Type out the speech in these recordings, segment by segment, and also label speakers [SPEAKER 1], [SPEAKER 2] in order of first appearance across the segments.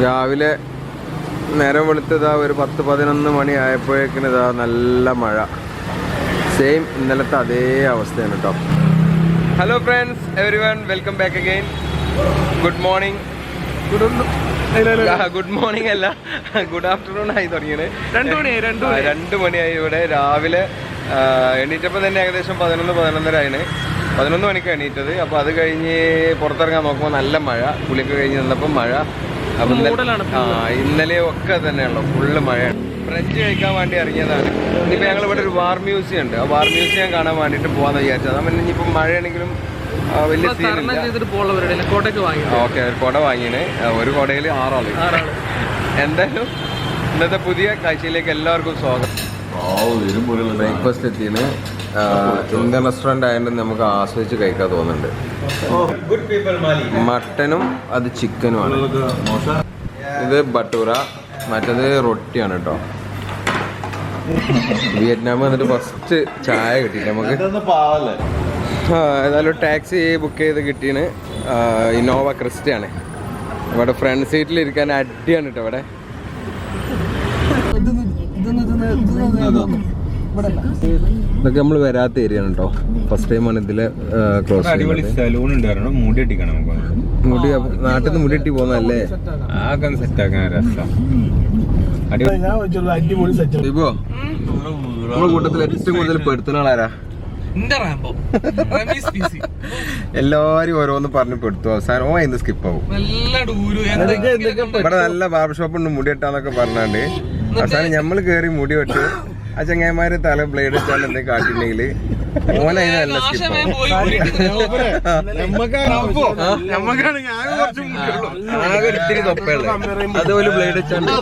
[SPEAKER 1] രാവിലെ നേരം വെളുത്തതാ ഒരു പത്ത് പതിനൊന്ന് മണി ആയപ്പോഴേക്കിന് ഇതാ നല്ല മഴ. സെയിം ഇന്നലത്തെ അതേ അവസ്ഥയാണ് കേട്ടോ hello friends every one welcome back again good morning good morning അല്ല. ഗുഡ് ആഫ്റ്റർനൂൺ ആയി തുടങ്ങിയത്
[SPEAKER 2] രണ്ടു മണിയായി രണ്ടു
[SPEAKER 1] രണ്ടു മണിയായി ഇവിടെ. രാവിലെ എണീറ്റപ്പോൾ തന്നെ ഏകദേശം പതിനൊന്ന് പതിനൊന്നര ആയിന്. പതിനൊന്ന് മണിക്ക് എണീറ്റത്. അപ്പോൾ അത് കഴിഞ്ഞ് പുറത്തിറങ്ങാൻ നോക്കുമ്പോൾ നല്ല മഴ. കുളിയൊക്കെ കഴിഞ്ഞ് നിന്നപ്പോൾ മഴ. അപ്പം ഇന്നലെ- ഒക്കെ തന്നെയുള്ളു ഫുള്ള് മഴയാണ്. ഫ്രഞ്ച് കഴിക്കാൻ വേണ്ടി ഇറങ്ങിയതാണ്. ഇനിയിപ്പോൾ ഞങ്ങൾ ഇവിടെ ഒരു വാർ മ്യൂസിയം ഉണ്ട്. ആ വാർ മ്യൂസിയം കാണാൻ വേണ്ടിയിട്ട് പോകാൻ വിചാരിച്ചത് അതാ പിന്നെ ഇനിയിപ്പോൾ മഴയാണെങ്കിലും വലിയ ഓക്കെ ഒരു കുട വാങ്ങിയാണ് ഒരു കുടയിൽ ആറാൾ.
[SPEAKER 2] ആറാൾ.
[SPEAKER 1] എന്തായാലും ഇന്നത്തെ പുതിയ കാഴ്ചയിലേക്ക് എല്ലാവർക്കും സ്വാഗതം. ബ്രേക്ക്ഫാസ്റ്റ് എത്തിയാണ് ഇന്ത്യൻ റെസ്റ്റോറന്റ് ആയതുകൊണ്ട് നമുക്ക് ആസ്വദിച്ച് കഴിക്കാൻ തോന്നുന്നുണ്ട്. മട്ടനും അത് ചിക്കനും ചിക്കനുമാണ്. ഇത് ബട്ടൂറ മറ്റേത് റൊട്ടിയാണ് കേട്ടോ വിയറ്റ്നാം വന്നിട്ട് ഫസ്റ്റ് ചായ കിട്ടി നമുക്ക്. ആ, ഏതായാലും ടാക്സി ബുക്ക് ചെയ്ത് കിട്ടിയാണ് ഇന്നോവ ക്രിസ്റ്റയാണ് ഇവിടെ ഫ്രണ്ട് സീറ്റിൽ ഇരിക്കാൻ അടിയാണ് കേട്ടോ ഇവിടെ. ഇതൊക്കെ നമ്മൾ വരാത്ത ഏരിയ ആണ് കേട്ടോ ഫസ്റ്റ് ആണ് ഇതിലെ ക്ലോസ്
[SPEAKER 3] അടിപൊളി സലൂൺ ഉണ്ടായിരുന്നു. മുടി അടിക്കണം നമുക്ക്
[SPEAKER 1] മുടി നാട്ടിൽ നിന്ന് മുടി ഇട്ടി പോന്നല്ലേ
[SPEAKER 3] ആകെ സെറ്റ് ആക്കാൻ രസം. അടിപൊളി.
[SPEAKER 1] ഇപ്പോ നമ്മുടെ കൂട്ടത്തിൽ ഏറ്റവും കൂടുതൽ പെടുത്തുന്ന ആളാരാ. എല്ലാരും ഓരോന്ന് പറഞ്ഞ് പെടുത്തു. അവസാനം ഓ ഇന്ന് സ്കിപ്പ് ആവും. ഇവിടെ നല്ല ബാർബർ ഷോപ്പ് ഉണ്ട് മുടി വെട്ടാന്നൊക്കെ പറഞ്ഞാണ്ട്. അവസാനം ഞമ്മൾ കേറി മുടി വെട്ട്. ആ. ചങ്ങായിമാര് തല ബ്ലേഡ് വെച്ചാൽ
[SPEAKER 2] കാട്ടില്ലെങ്കിൽ
[SPEAKER 1] ആകെ തൊപ്പയുള്ളു അതുപോലെ ബ്ലേഡ് വെച്ചാണ്ട്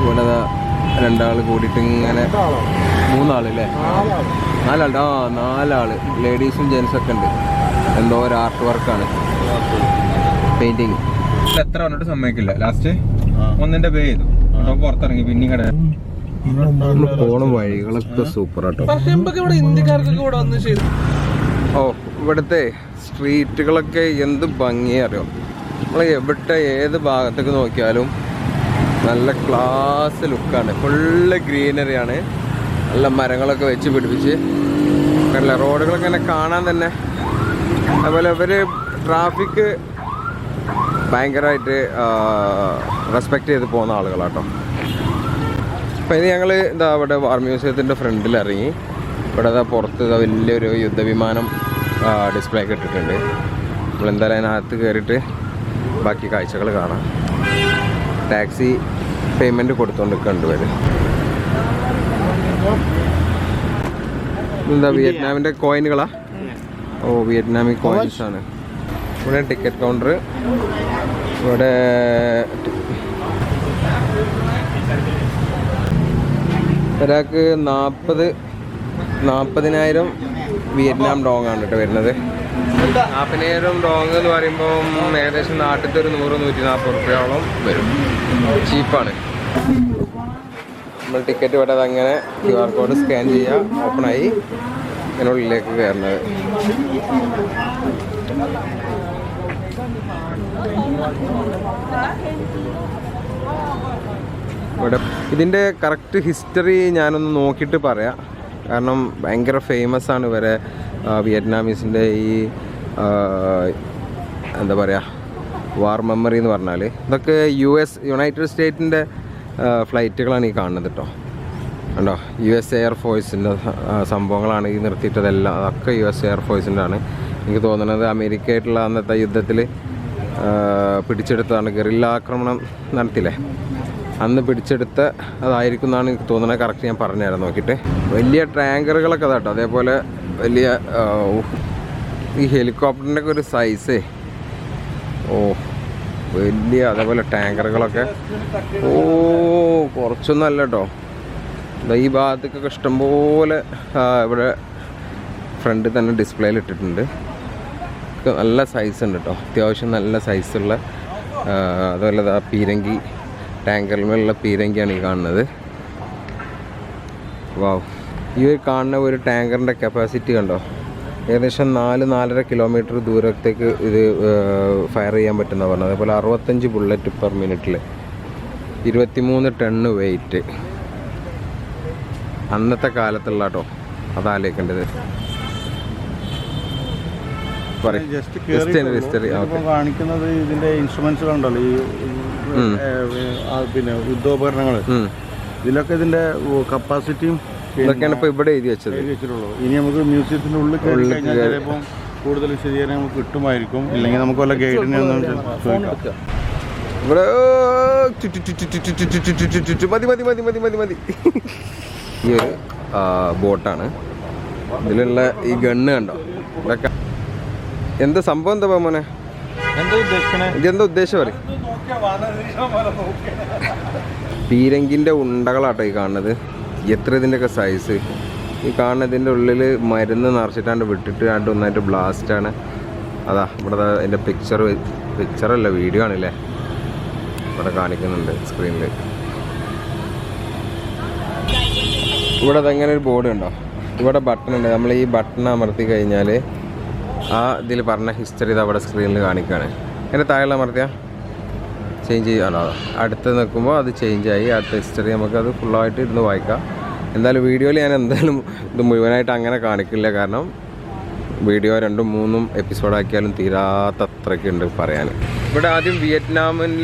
[SPEAKER 1] ഇവിടെ രണ്ടാൾ കൂടിയിട്ട് ഇങ്ങനെ മൂന്നാളല്ലേ? നാലാളുടെ ആ നാലാൾ. ലേഡീസും ജെൻസും ഒക്കെ ഉണ്ട്. എന്തോ ഒരു ആർട്ട് വർക്കാണ് പെയിന്റിങ്
[SPEAKER 3] എത്ര പറഞ്ഞിട്ട് സമ്മതിക്കില്ല? ലാസ്റ്റ് ഒന്നിന്റെ പേ ചെയ്തു. പുറത്തിറങ്ങി പിന്നെ കട.
[SPEAKER 1] പോണ വഴികളൊക്കെ സൂപ്പർ ആട്ടോ.
[SPEAKER 2] പക്ഷെ ഇപ്പൊക്കെ ഇവിടെ ഇന്ത്യക്കാർക്കൊക്കെ ഇവിടെ വന്ന് ചെയ്തു
[SPEAKER 1] ഓ ഇവിടുത്തെ സ്ട്രീറ്റുകളൊക്കെ എന്ത് ഭംഗിയാ അറിയോ? നമ്മൾ എവിടെ ഏത് ഭാഗത്തേക്ക് നോക്കിയാലും നല്ല ക്ലാസ് ലുക്കാണ് ഫുള്ള് ഗ്രീനറിയാണ് നല്ല മരങ്ങളൊക്കെ വെച്ച് പിടിപ്പിച്ച് നല്ല റോഡുകളൊക്കെ ഇങ്ങനെ കാണാൻ തന്നെ. അതുപോലെ ഇവർ ട്രാഫിക് ഭയങ്കരമായിട്ട് റെസ്പെക്റ്റ് ചെയ്ത് പോകുന്ന ആളുകളാട്ടോ. അപ്പോൾ ഇത് ഞങ്ങൾ ഇതാ അവിടെ വാർ മ്യൂസിയത്തിന്റെ ഫ്രണ്ടിൽ ഇറങ്ങി. ഇവിടെ ഇതാ പുറത്ത് ഇതാ വലിയൊരു യുദ്ധവിമാനം ഡിസ്പ്ലേ ഒക്കെ ഇട്ടിട്ടുണ്ട്. നമ്മൾ എന്തായാലും അതിനകത്ത് കയറിയിട്ട് ബാക്കി കാഴ്ചകൾ കാണാം. ടാക്സി പേയ്മെന്റ് കൊടുത്തുകൊണ്ട് കണ്ടുവരും എന്താ വിയറ്റ്നാമിന്റെ കോയിനുകളാ? ഓ വിയറ്റ്നാമി കോയിൻസ് ആണ്. ഇവിടെ ടിക്കറ്റ് കൗണ്ടർ ഇവിടെ ഒരാൾക്ക് നാൽപ്പത് നാൽപ്പതിനായിരം വിയറ്റ്നാം ഡോങ് ആണ് കേട്ടോ വരുന്നത്. നാൽപ്പതിനായിരം ഡോങ് എന്ന് പറയുമ്പോൾ ഏകദേശം നാട്ടിലത്തെ ഒരു നൂറ് നൂറ്റി നാൽപ്പത് റുപ്യോളം വരും. ചീപ്പാണ്. നമ്മൾ ടിക്കറ്റ് വിടാതെ അങ്ങനെ ക്യു ആർ കോഡ് സ്കാൻ ചെയ്യുക ഓപ്പണായി അതിനുള്ളിലേക്ക് കയറുന്നത്. ഇതിന്റെ കറക്റ്റ് ഹിസ്റ്ററി ഞാനൊന്ന് നോക്കിയിട്ട് പറയാം. കാരണം ഭയങ്കര ഫേമസ് ആണ് ഇവരെ. വിയറ്റ്നാമീസിന്റെ ഈ എന്താ പറയുക വാർ മെമ്മറി എന്ന് പറഞ്ഞാൽ ഇതൊക്കെ യു എസ് യുണൈറ്റഡ് സ്റ്റേറ്റിന്റെ ഫ്ലൈറ്റുകളാണ് ഈ കാണുന്നത് കേട്ടോ കണ്ടോ? യു എസ് എയർഫോഴ്സിന്റെ സംഭവങ്ങളാണ് ഈ നിർത്തിയിട്ടതെല്ലാം. അതൊക്കെ യു എസ് എയർഫോഴ്സിന്റെ ആണ് എനിക്ക് തോന്നുന്നത് അമേരിക്കയായിട്ടുള്ള അന്നത്തെ യുദ്ധത്തിൽ പിടിച്ചെടുത്തതാണ്. ഗറില്ല ആക്രമണം നടത്തില്ലേ? അന്ന് പിടിച്ചെടുത്ത അതായിരിക്കും എന്നാണ് എനിക്ക് തോന്നുന്നത്. കറക്റ്റ് ഞാൻ പറഞ്ഞുതരാം. നോക്കിയിട്ട്. വലിയ ടാങ്കറുകളൊക്കെ കേട്ടോ അതേപോലെ വലിയ ഈ ഹെലികോപ്റ്ററിന്റെ ഒക്കെ ഒരു സൈസേ ഓ വലിയ അതേപോലെ ടാങ്കറുകളൊക്കെ. ഓ കുറച്ചൊന്നും അല്ല കേട്ടോ ഈ ഭാഗത്തേക്കൊക്കെ ഇഷ്ടംപോലെ ഇവിടെ ഫ്രണ്ടിൽ തന്നെ ഡിസ്പ്ലേയിൽ ഇട്ടിട്ടുണ്ട്. നല്ല സൈസ് ഉണ്ട് കേട്ടോ അത്യാവശ്യം നല്ല സൈസുള്ള അതുപോലെ ദാ പീരങ്കി ടാങ്കറിലുള്ള പീരങ്കിയാണ് ഈ കാണുന്നത്. വാവ് ഈ കാണുന്ന ഒരു ടാങ്കറിന്റെ കപ്പാസിറ്റി കണ്ടോ? ഏകദേശം നാല് നാലര കിലോമീറ്റർ ദൂരത്തേക്ക് ഇത് ഫയർ ചെയ്യാൻ പറ്റുന്ന പറഞ്ഞത്. അതേപോലെ അറുപത്തഞ്ച് ബുള്ളറ്റ് പെർ മിനിറ്റിൽ ഇരുപത്തിമൂന്ന് ടണ്ണ് വെയിറ്റ് അന്നത്തെ കാലത്തുള്ള കേട്ടോ history,
[SPEAKER 4] കാണിക്കുന്നത് ഇതിന്റെ ഇൻസ്ട്രുമെന്റ്സ് ഈ പിന്നെ യുദ്ധോപകരണങ്ങൾ ഇതിലൊക്കെ ഇതിന്റെ കപ്പാസിറ്റിയും
[SPEAKER 1] ഇതൊക്കെയാണ് ഇപ്പൊ ഇവിടെ എഴുതി വെച്ചത്
[SPEAKER 4] ഇനി നമുക്ക് മ്യൂസിയത്തിന്റെ ഉള്ളിൽ കയറി കൂടുതൽ വിശദീകരണം നമുക്ക് കിട്ടുമായിരിക്കും ഇല്ലെങ്കിൽ നമുക്ക് വല്ല ഗൈഡിനെ
[SPEAKER 1] ഇവിടെ മതി മതി മതി മതി മതി മതി ഈ ഒരു ബോട്ടാണ് ഇതിലുള്ള ഈ ഗണ്ണ് കണ്ടോ ഇതൊക്കെ എന്താ സംഭവം എന്താ മോനെ
[SPEAKER 4] എന്താ
[SPEAKER 1] ഉദ്ദേശം പറയും പീരങ്കിന്റെ ഉണ്ടകളാട്ടോ ഈ കാണുന്നത് എത്ര ഇതിന്റെയൊക്കെ സൈസ് ഈ കാണുന്നതിന്റെ ഉള്ളിൽ മരുന്ന് നിറച്ചിട്ടാണ്ട് വിട്ടിട്ട് ആണ്ട് ഒന്നായിട്ട് ബ്ലാസ്റ്റാണ് അതാ ഇവിടെ എന്റെ പിക്ചർ പിക്ചറല്ല വീഡിയോ ആണല്ലേ? ഇവിടെ കാണിക്കുന്നുണ്ട് സ്ക്രീനിൽ ഇവിടെ അതെങ്ങനെ ഒരു ബോർഡ് ഉണ്ടോ ഇവിടെ ബട്ടൺ ഉണ്ട്. നമ്മൾ ഈ ബട്ടൺ അമർത്തി കഴിഞ്ഞാൽ ആ ഇതിൽ പറഞ്ഞ ഹിസ്റ്ററി ഇത് അവിടെ സ്ക്രീനിൽ കാണിക്കുകയാണ് എന്റെ താഴെ അമർത്തിയാ? ചേഞ്ച് ചെയ്യാനാണ് അടുത്ത് നിൽക്കുമ്പോൾ അത് ചേഞ്ച് ആയി. അടുത്ത ഹിസ്റ്ററി നമുക്കത് ഫുള്ളായിട്ട് ഇരുന്ന് വായിക്കാം. എന്തായാലും വീഡിയോയിൽ ഞാൻ എന്തായാലും ഇത് മുഴുവനായിട്ട് അങ്ങനെ കാണിക്കില്ല. കാരണം വീഡിയോ രണ്ടും മൂന്നും എപ്പിസോഡാക്കിയാലും തീരാത്തത്രയ്ക്കുണ്ട് പറയാൻ. ഇവിടെ ആദ്യം വിയറ്റ്നാമിൽ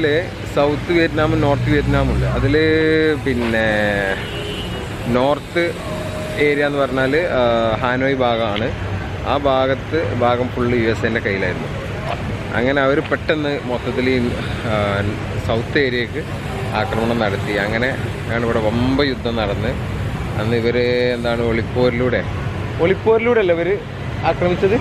[SPEAKER 1] സൗത്ത് വിയറ്റ്നാമും നോർത്ത് വിയറ്റ്നാമും ഉണ്ട്. അതിൽ പിന്നെ നോർത്ത് ഏരിയ എന്ന് പറഞ്ഞാൽ ഹാനോയ് ഭാഗമാണ്. ആ ഭാഗത്ത് ഭാഗം ഫുള്ള് യു എസ് എന്റെ കയ്യിലായിരുന്നു. അങ്ങനെ അവർ പെട്ടെന്ന് മൊത്തത്തിൽ സൗത്ത് ഏരിയക്ക് ആക്രമണം നടത്തി. അങ്ങനെ ആണ് ഇവിടെ വമ്പ യുദ്ധം നടന്ന്. അന്ന് ഇവർ എന്താണ് ഒളിപ്പോരിലൂടെ? ഒളിപ്പോരിലൂടെ അല്ല ഇവർ ആക്രമിച്ചത്?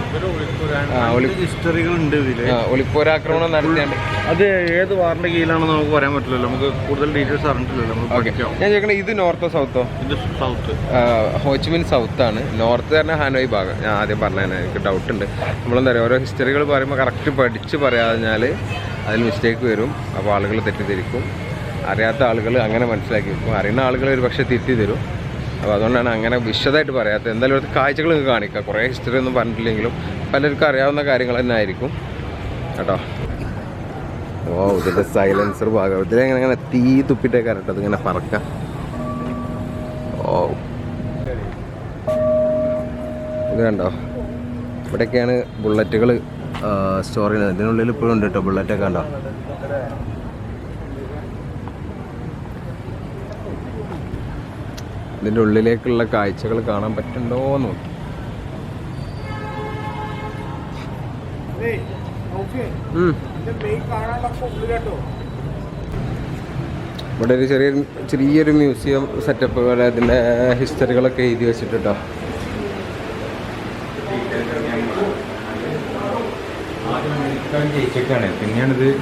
[SPEAKER 1] ആ, ഒളിപ്പോരാക്രമണം നടത്തിയാണ്ട്.
[SPEAKER 4] അത് ഏത് വാറിന്റെ കീഴിലാണെന്ന് നമുക്ക് പറയാൻ പറ്റില്ലല്ലോ. നമുക്ക് കൂടുതൽ ഡീറ്റെയിൽസ് അറിഞ്ഞിട്ടില്ലല്ലോ. നമുക്ക്
[SPEAKER 1] ഓക്കെ. ഞാൻ ചോദിക്കണേ ഇത് നോർത്തോ സൗത്തോ
[SPEAKER 4] ഇത് south
[SPEAKER 1] Ho Chi Minh south ആണ്. നോർത്ത് തന്നെ ഹാനോയ് ഭാഗം. ഞാൻ ആദ്യം പറഞ്ഞതന്നെ എനിക്ക് ഡൗട്ട് ഉണ്ട്. നമ്മളെന്താ പറയുക ഓരോ ഹിസ്റ്ററികൾ പറയുമ്പോൾ കറക്റ്റ് പഠിച്ച് പറയാഞ്ഞാൽ അതിൽ മിസ്റ്റേക്ക് വരും. അപ്പോൾ ആളുകൾ തെറ്റിദ്ധരിക്കും. അറിയാത്ത ആളുകൾ അങ്ങനെ മനസ്സിലാക്കി വെക്കും. അറിയുന്ന ആളുകൾ ഒരു പക്ഷേ തിരുത്തി തരും അപ്പോൾ അതുകൊണ്ടാണ് അങ്ങനെ വിശദമായിട്ട് പറയാത്തത്. എന്തായാലും ഇവിടുത്തെ കാഴ്ചകൾ നിങ്ങൾക്ക് കാണിക്കുക കുറേ ഹിസ്റ്ററി ഒന്നും പറഞ്ഞിട്ടില്ലെങ്കിലും പലർക്കും അറിയാവുന്ന കാര്യങ്ങൾ തന്നെ ആയിരിക്കും കേട്ടോ? ഓ ഇതിന്റെ സൈലൻസർ ഭാഗം. ഇതിലെങ്ങനെ ഇങ്ങനെ തീ തുപ്പിട്ടേ കേട്ടോ ഇങ്ങനെ പറക്കാം. ഓ ഇത് കണ്ടോ? ഇവിടെയൊക്കെയാണ് ബുള്ളറ്റുകൾ സ്റ്റോർ ചെയ്യുന്നത്. ഇതിനുള്ളിൽ ഇപ്പോഴും ഉണ്ട് കേട്ടോ ബുള്ളറ്റൊക്കെ കണ്ടോ? ഇതിന്റെ ഉള്ളിലേക്കുള്ള കാഴ്ചകൾ കാണാൻ പറ്റുന്നുണ്ടോന്ന് നോക്കി. ഉം. ഇവിടെ ഒരു ചെറിയ ചെറിയൊരു മ്യൂസിയം സെറ്റപ്പ് പോലെ അതിന്റെ ഹിസ്റ്ററികളൊക്കെ എഴുതി വെച്ചിട്ടോ
[SPEAKER 3] ജയിച്ചിട്ടാണ് പിന്നെയാണിത്
[SPEAKER 1] ഇതാ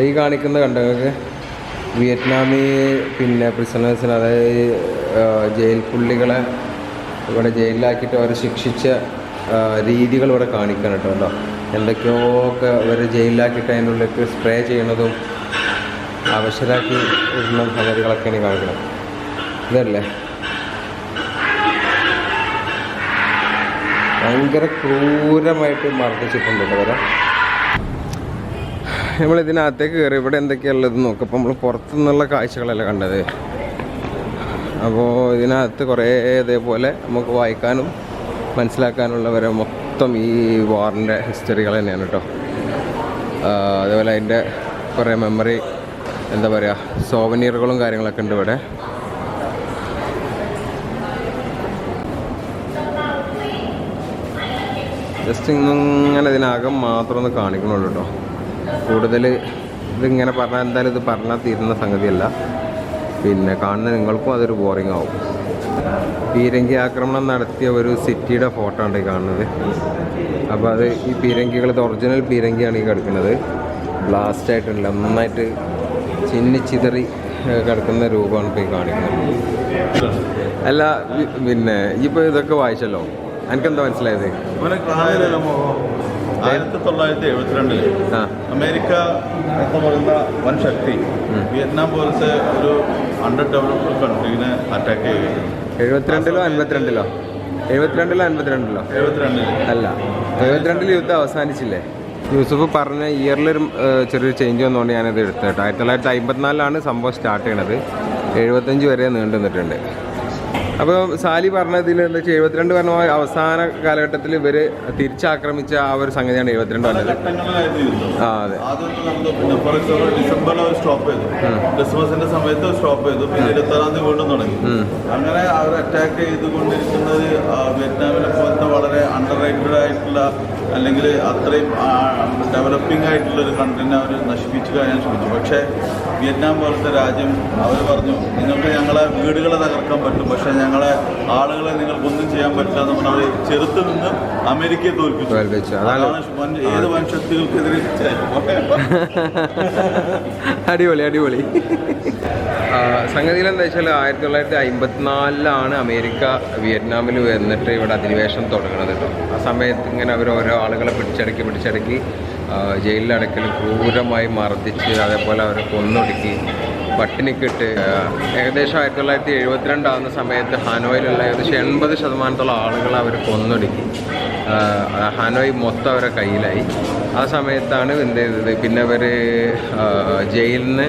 [SPEAKER 1] ഈ കാണിക്കുന്ന കണ്ടോ നിങ്ങൾക്ക് വിയറ്റ്നാമി പിന്നെ പ്രിസണേഴ്സിന് അതായത് ജയിൽ പുള്ളികളെ ഇവിടെ ജയിലിലാക്കിയിട്ട് അവരെ ശിക്ഷിച്ച രീതികൾ ഇവിടെ കാണിക്കണം കേട്ടോ എന്തൊക്കെയോ ഒക്കെ അവരെ ജയിലിലാക്കിയിട്ട് അതിന്റെ ഉള്ളിലേക്ക് സ്പ്രേ ചെയ്യണതും അവശരാക്കി ഇടുന്ന സംഗതികളൊക്കെയാണ് കാണിക്കണം ഇതല്ലേ? ഭയങ്കര ക്രൂരമായിട്ട് മർദ്ദിച്ചിട്ടുണ്ട് അവരെ നമ്മൾ ഇതിനകത്തേക്ക് കയറി ഇവിടെ എന്തൊക്കെയുള്ളത് നോക്കാം. അപ്പോൾ നമ്മൾ പുറത്തു നിന്നുള്ള കാഴ്ചകളല്ല കണ്ടത്. അപ്പോൾ ഇതിനകത്ത് കുറേ ഇതേപോലെ നമുക്ക് വായിക്കാനും മനസ്സിലാക്കാനുള്ളവരെ മൊത്തം ഈ വാറിന്റെ ഹിസ്റ്ററികൾ തന്നെയാണ് കേട്ടോ അതേപോലെ അതിന്റെ കുറേ മെമ്മറി എന്താ പറയുക സോവനീറുകളും കാര്യങ്ങളൊക്കെ ഉണ്ട് ഇവിടെ. ജസ്റ്റ് ഇങ്ങനെ ഇതിനകം മാത്രം ഒന്ന് കാണിക്കണുള്ളൂ കേട്ടോ കൂടുതൽ ഇതിങ്ങനെ പറഞ്ഞാൽ എന്തായാലും ഇത് പറഞ്ഞാൽ തീരുന്ന സംഗതിയല്ല. പിന്നെ കാണുന്ന നിങ്ങൾക്കും അതൊരു ബോറിംഗ് ആവും. പീരങ്കി ആക്രമണം നടത്തിയ ഒരു സിറ്റിയുടെ ഫോട്ടോ ആണ് കാണുന്നത്. അപ്പോൾ അത് ഈ പീരങ്കികൾ ഒറിജിനൽ പീരങ്കിയാണ് ഈ കിടക്കുന്നത്. ബ്ലാസ്റ്റ് ആയിട്ടില്ല നന്നായിട്ട് ചിന്നി ചിതറി ഏഹ്, കിടക്കുന്ന രൂപമാണ് ഇപ്പോൾ ഈ കാണിക്കുന്നത്. അല്ല പിന്നെ ഇപ്പോൾ ഇതൊക്കെ വായിച്ചല്ലോ? എനിക്കെന്താ മനസ്സിലായത്?
[SPEAKER 4] ആയിരത്തി തൊള്ളായിരത്തി
[SPEAKER 1] എഴുപത്തിരണ്ടിൽ
[SPEAKER 4] അമേരിക്ക എന്ന് പറയുന്ന വൻ ശക്തി വിയറ്റ്നാം പോലത്തെ ഒരു അണ്ടർ ഡെവലപ്ഡ് കൺട്രീനെ അറ്റാക്ക് ചെയ്യുകയും
[SPEAKER 1] എഴുപത്തിരണ്ടിലോ അൻപത്തിരണ്ടിലോ? എഴുപത്തിരണ്ടിലോ അൻപത്തിരണ്ടിലോ?
[SPEAKER 4] എഴുപത്തിരണ്ടിൽ.
[SPEAKER 1] അല്ല. എഴുപത്തിരണ്ടിൽ യുദ്ധം അവസാനിച്ചില്ലേ? യൂസഫ് പറഞ്ഞ ഇയറിലൊരു ഒരു ചെറിയൊരു ചേഞ്ച് വന്നുകൊണ്ട് ഞാനത് എടുത്തു കേട്ടോ. ആയിരത്തി തൊള്ളായിരത്തി അമ്പത്തിനാലിലാണ് സംഭവം സ്റ്റാർട്ട് ചെയ്യണത്. എഴുപത്തഞ്ച് വരെ നീണ്ടു നിന്നിട്ടുണ്ട് അപ്പോൾ സാലി പറഞ്ഞതിൽ എന്താ വെച്ചാൽ എഴുപത്തിരണ്ട് പറഞ്ഞ അവസാന കാലഘട്ടത്തിൽ ഇവർ തിരിച്ചാക്രമിച്ച ആ ഒരു സംഗതിയാണ് എഴുപത്തിരണ്ട് പറഞ്ഞത് ആ അതെ.
[SPEAKER 4] ഫോർ എക്സാമ്പിൾ ഡിസംബറിൽ അവർ സ്റ്റോപ്പ് ചെയ്തു. ക്രിസ്മസിന്റെ സമയത്ത് സ്റ്റോപ്പ് ചെയ്തു. പിന്നെ ഇരുപത്താറാം തീയതി വീണ്ടും തുടങ്ങി. അങ്ങനെ അവർ അറ്റാക്ക് ചെയ്തുകൊണ്ടിരിക്കുന്നത് വിയറ്റ്നാമിലെ പോലത്തെ വളരെ അണ്ടർ റേറ്റഡ് ആയിട്ടുള്ള അല്ലെങ്കിൽ അത്രയും ഡെവലപ്പിംഗ് ആയിട്ടുള്ള ഒരു കൺട്രീനെ അവർ നശിപ്പിച്ചു കഴിയാൻ ശ്രമിച്ചു. പക്ഷേ വിയറ്റ്നാം പോലത്തെ രാജ്യം അവർ പറഞ്ഞു നിങ്ങൾക്ക് ഞങ്ങളെ വീടുകളെ തകർക്കാൻ പറ്റും. പക്ഷേ ഞങ്ങളെ ആളുകളെ നിങ്ങൾക്കൊന്നും ചെയ്യാൻ പറ്റില്ല. എന്ന് പറഞ്ഞാൽ അവർ ചെറുത്ത് നിന്ന് അമേരിക്കയെ തോൽപ്പിച്ചു.
[SPEAKER 1] അതാണ്
[SPEAKER 4] ഏത് വൻശക്തികൾക്കെതിരെ
[SPEAKER 1] അടിപൊളി അടിപൊളി. സംഗതിയിൽ എന്താ വെച്ചാൽ ആയിരത്തി തൊള്ളായിരത്തി അമ്പത്തിനാലിലാണ് അമേരിക്ക വിയറ്റ്നാമിൽ വന്നിട്ട് ഇവിടെ അധിനിവേശം തുടങ്ങുന്നത് കേട്ടോ ആ സമയത്ത് ഇങ്ങനെ അവർ ഓരോ ആളുകളെ പിടിച്ചടക്കി പിടിച്ചടക്കി ജയിലിലടക്കൽ ക്രൂരമായി മർദ്ദിച്ച് അതേപോലെ അവരെ കൊന്നൊടുക്കി പട്ടിണിക്കിട്ട് ഏകദേശം ആയിരത്തി തൊള്ളായിരത്തി എഴുപത്തിരണ്ടാവുന്ന സമയത്ത് ഹാനോയിലുള്ള ഏകദേശം എൺപത് ശതമാനത്തോളം ആളുകളെ അവർ കൊന്നൊടുക്കി. ഹാനോയ് മൊത്തം അവരെ കയ്യിലായി. ആ സമയത്താണ് എന്ത് ചെയ്തത്? പിന്നെ അവർ ജയിലിൽ നിന്ന്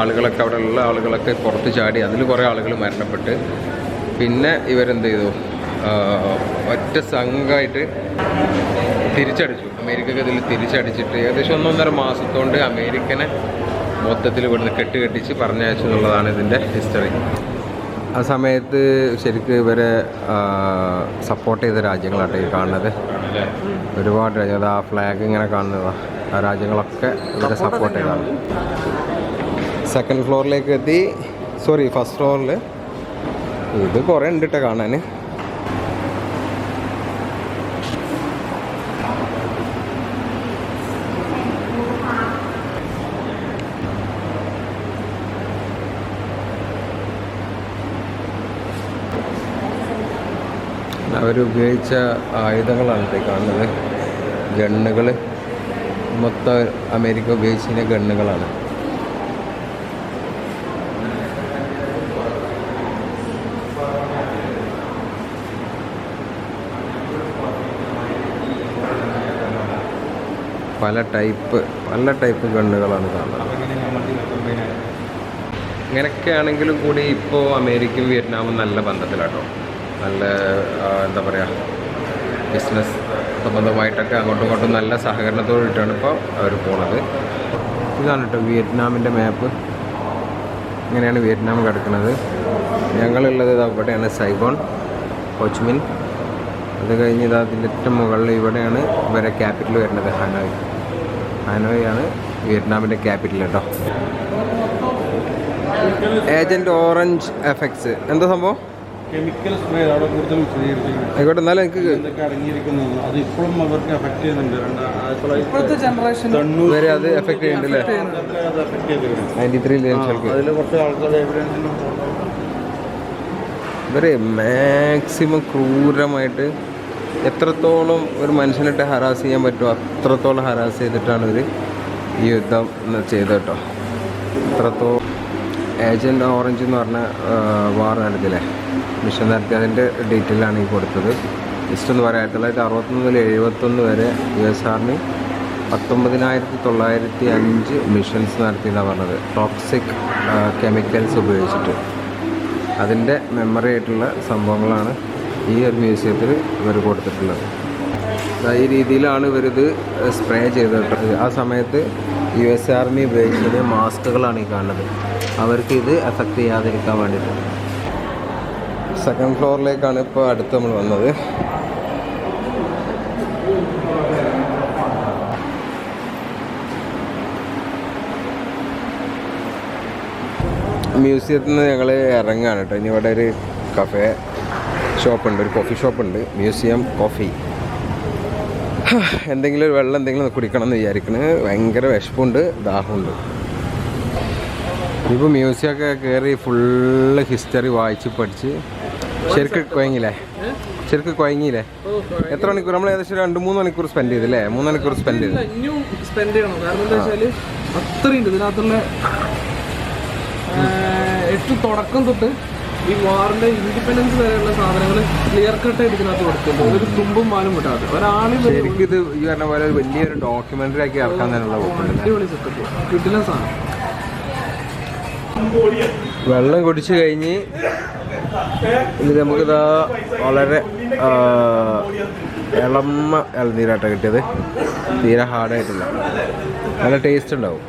[SPEAKER 1] ആളുകളൊക്കെ അവിടെ ഉള്ള ആളുകളൊക്കെ പുറത്ത് ചാടി അതിൽ കുറേ ആളുകൾ മരണപ്പെട്ട്. പിന്നെ ഇവരെന്ത് ചെയ്തു? ഒറ്റ സംഘമായിട്ട് തിരിച്ചടിച്ചു. അമേരിക്കക്ക് ഇതിൽ തിരിച്ചടിച്ചിട്ട് ഏകദേശം ഒന്നൊന്നര മാസത്തോണ്ട് അമേരിക്കനെ മൊത്തത്തിൽ ഇവിടുന്ന് കെട്ടുകെട്ടിച്ച് പറഞ്ഞയച്ചു എന്നുള്ളതാണ് ഇതിന്റെ ഹിസ്റ്ററി. ആ സമയത്ത് ശരിക്കും ഇവരെ സപ്പോർട്ട് ചെയ്ത രാജ്യങ്ങളാണ് ഈ കാണുന്നത്. ഒരുപാട് രാജ്യങ്ങൾ ആ ഫ്ലാഗ് ഇങ്ങനെ കാണുന്നതാണ് ആ രാജ്യങ്ങളൊക്കെ ഇവരെ സപ്പോർട്ട് ചെയ്താണ് സെക്കൻഡ് ഫ്ലോറിലേക്ക് എത്തി. സോറി ഫസ്റ്റ് ഫ്ലോറിൽ ഇത് കുറേ ഉണ്ട് കേട്ടോ കാണാൻ അവരുപയോഗിച്ച ആയുധങ്ങളാണ് കാണുന്നത്. ഗണ്ണുകൾ മൊത്തം അമേരിക്ക ഉപയോഗിച്ചിരുന്ന ഗണ്ണുകളാണ്. പല ടൈപ്പ് പല ടൈപ്പ് ഗണ്ണുകളാണ് കാണുന്നത്. ഇങ്ങനെയൊക്കെ ആണെങ്കിലും കൂടി ഇപ്പോൾ അമേരിക്കയും വിയറ്റ്നാമും നല്ല ബന്ധത്തിലാട്ടോ. നല്ല എന്താ പറയുക ബിസിനസ് സംബന്ധമായിട്ടൊക്കെ അങ്ങോട്ടും ഇങ്ങോട്ടും നല്ല സഹകരണത്തോടിട്ടാണ് ഇപ്പോൾ അവർ പോണത്. ഇതാണ് കേട്ടോ വിയറ്റ്നാമിന്റെ മാപ്പ് ഇങ്ങനെയാണ് വിയറ്റ്നാം കിടക്കുന്നത്. ഞങ്ങളുള്ളത് അവിടെയാണ് സൈഗോൺ ഹോച്ച്മിൻ അത് കഴിഞ്ഞ് ഇത് അതിന്റെ ഏറ്റവും മുകളിൽ ഇവിടെയാണ് ഇവരെ ക്യാപിറ്റൽ വരുന്നത് ഹാനോയ് ഹാനോയ് ആണ് വിയറ്റ്നാമിന്റെ ക്യാപിറ്റൽ കേട്ടോ ഏജന്റ് ഓറഞ്ച് എഫക്ട്സ് എന്താ സംഭവം
[SPEAKER 4] കെമിക്കൽ സ്പ്രേ അവിടെ കൂടുതൽ വിശദീകരിച്ചിരിക്കുന്നത്
[SPEAKER 1] ആയിക്കോട്ടെ എന്നാലും എനിക്ക്
[SPEAKER 4] അത് ഇപ്പോഴും അവർക്ക് എഫക്ട് ചെയ്യുന്നുണ്ട്
[SPEAKER 1] വരെ അത് എഫക്ട് ചെയ്യുന്നുണ്ടല്ലേ നയന്റി
[SPEAKER 4] അതിൽ കുറച്ച് ആൾക്കാർ
[SPEAKER 1] ഇവർ മാക്സിമം ക്രൂരമായിട്ട് എത്രത്തോളം ഒരു മനുഷ്യനിട്ട് ഹരാസ് ചെയ്യാൻ പറ്റുമോ അത്രത്തോളം ഹരാസ് ചെയ്തിട്ടാണ് ഇവർ ഈ യുദ്ധം ചെയ്തത് കേട്ടോ അത്രത്തോളം ഏജന്റ് ഓറഞ്ച് എന്ന് പറഞ്ഞ വാർ നടത്തില്ലേ മിഷൻ നടത്തി അതിന്റെ ഡീറ്റെയിലാണ് ഈ കൊടുത്തത്. ജസ്റ്റ് ഒന്ന് പറയാം ആയിരത്തി തൊള്ളായിരത്തി അറുപത്തൊന്ന് മുതൽ എഴുപത്തൊന്ന് വരെ യു എസ് ആർമി പത്തൊമ്പതിനായിരത്തി തൊള്ളായിരത്തി അഞ്ച് മിഷൻസ് നടത്തിയെന്നാണ് പറഞ്ഞത് ടോക്സിക് കെമിക്കൽസ് ഉപയോഗിച്ചിട്ട്. അതിന്റെ മെമ്മറി ആയിട്ടുള്ള സംഭവങ്ങളാണ് ഈ ഒരു മ്യൂസിയത്തിൽ ഇവർ കൊടുത്തിട്ടുള്ളത്. ഈ രീതിയിലാണ് ഇവരിത് സ്പ്രേ ചെയ്തിട്ടുള്ളത് ആ സമയത്ത് യു എസ് ആർമി ഉപയോഗിക്കുന്ന മാസ്കുകളാണ് ഈ കാണുന്നത്. അവർക്ക് ഇത് എഫക്റ്റ് ചെയ്യാതിരിക്കാൻ വേണ്ടിയിട്ട്. സെക്കൻഡ് ഫ്ലോറിലേക്കാണ് ഇപ്പോൾ അടുത്ത് നമ്മൾ വന്നത്. മ്യൂസിയത്തിൽ നിന്ന് ഞങ്ങൾ ഇറങ്ങുകയാണ് കേട്ടോ. ഇനി ഇവിടെ ഒരു കഫേ ഷോപ്പുണ്ട് ഒരു കോഫി ഷോപ്പുണ്ട് മ്യൂസിയം കോഫി. എന്തെങ്കിലും ഒരു വെള്ളം എന്തെങ്കിലും കുടിക്കണം എന്ന് വിചാരിക്കണേ. ഭയങ്കര വിശപ്പുണ്ട് ദാഹമുണ്ട്. ഇപ്പോൾ മ്യൂസിയമൊക്കെ കയറി ഫുള്ള് ഹിസ്റ്ററി വായിച്ച് പഠിച്ച്. ശരിക്ക് കുഴങ്ങില്ലേ ശരിക്ക് കുഴങ്ങിയില്ലേ എത്ര മണിക്കൂർ? നമ്മൾ ഏകദേശം രണ്ട് മൂന്ന് മണിക്കൂർ സ്പെൻഡ് ചെയ്തില്ലേ? മൂന്ന് മണിക്കൂർ സ്പെൻഡ് ചെയ്തു.
[SPEAKER 2] സ്പെൻഡ് ചെയ്യണം. അത്രയുണ്ട്. ഇതിനകത്തുള്ള എട്ട് തുടക്കം തൊട്ട് ഈ വാറിന്റെ ഇൻഡിപെൻഡൻസ് വരെയുള്ള സാധനങ്ങൾ ക്ലിയർ കട്ട് ആയിട്ട് ഇതിനകത്ത് കൊടുക്കുന്നുണ്ട് ഒരു തുമ്പും മാലും വിട്ടാതെ ഒരാളും
[SPEAKER 1] ശരിക്കും ഇത് ഈ പറഞ്ഞ പോലെ വലിയൊരു ഡോക്യുമെന്ററി ആക്കി ഇറക്കാൻ തന്നെയുള്ള
[SPEAKER 2] അടിപൊളി സെറ്റപ്പ് കിട്ടില്ല സാധനം.
[SPEAKER 1] വെള്ളം കുടിച്ചു കഴിഞ്ഞ് ഇത് നമുക്കിതാ വളരെ ഇളമ ഇളമ്മ ഇളനീരാട്ട കിട്ടിയത്. തീരെ ഹാർഡായിട്ടില്ല നല്ല ടേസ്റ്റ് ഉണ്ടാവും.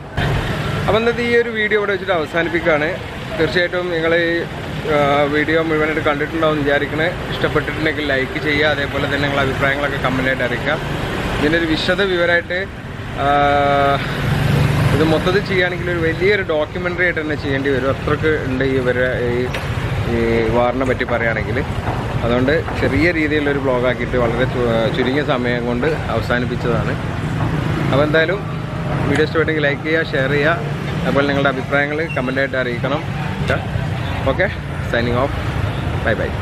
[SPEAKER 1] അപ്പം ഇന്നത്തെ ഈ ഒരു വീഡിയോ ഇവിടെ വെച്ചിട്ട് അവസാനിപ്പിക്കുകയാണ്. തീർച്ചയായിട്ടും നിങ്ങൾ വീഡിയോ മുഴുവനായിട്ട് കണ്ടിട്ടുണ്ടാവും വിചാരിക്കണേ. ഇഷ്ടപ്പെട്ടിട്ടുണ്ടെങ്കിൽ ലൈക്ക് ചെയ്യുക അതേപോലെ തന്നെ നിങ്ങളുടെ അഭിപ്രായങ്ങളൊക്കെ കമന്റായിട്ട് അറിയിക്കുക. ഇതിന്റെ ഒരു വിശദ വിവരമായിട്ട് ഇത് മൊത്തത്തിൽ ചെയ്യുകയാണെങ്കിൽ ഒരു വലിയൊരു ഡോക്യുമെന്ററി ആയിട്ട് തന്നെ ചെയ്യേണ്ടി വരും. അത്രയ്ക്ക് ഉണ്ട് ഈ ഇവരെ ഈ ഈ വാറിനെ പറ്റി പറയുകയാണെങ്കിൽ. അതുകൊണ്ട് ചെറിയ രീതിയിലുള്ളൊരു ബ്ലോഗാക്കിയിട്ട് വളരെ ചുരുങ്ങിയ സമയം കൊണ്ട് അവസാനിപ്പിച്ചതാണ്. അപ്പോൾ എന്തായാലും വീഡിയോ ഇഷ്ടപ്പെട്ടെങ്കിൽ ലൈക്ക് ചെയ്യുക ഷെയർ ചെയ്യുക. അതുപോലെ നിങ്ങളുടെ അഭിപ്രായങ്ങൾ കമന്റായിട്ട് അറിയിക്കണം. Okay signing off. Bye bye.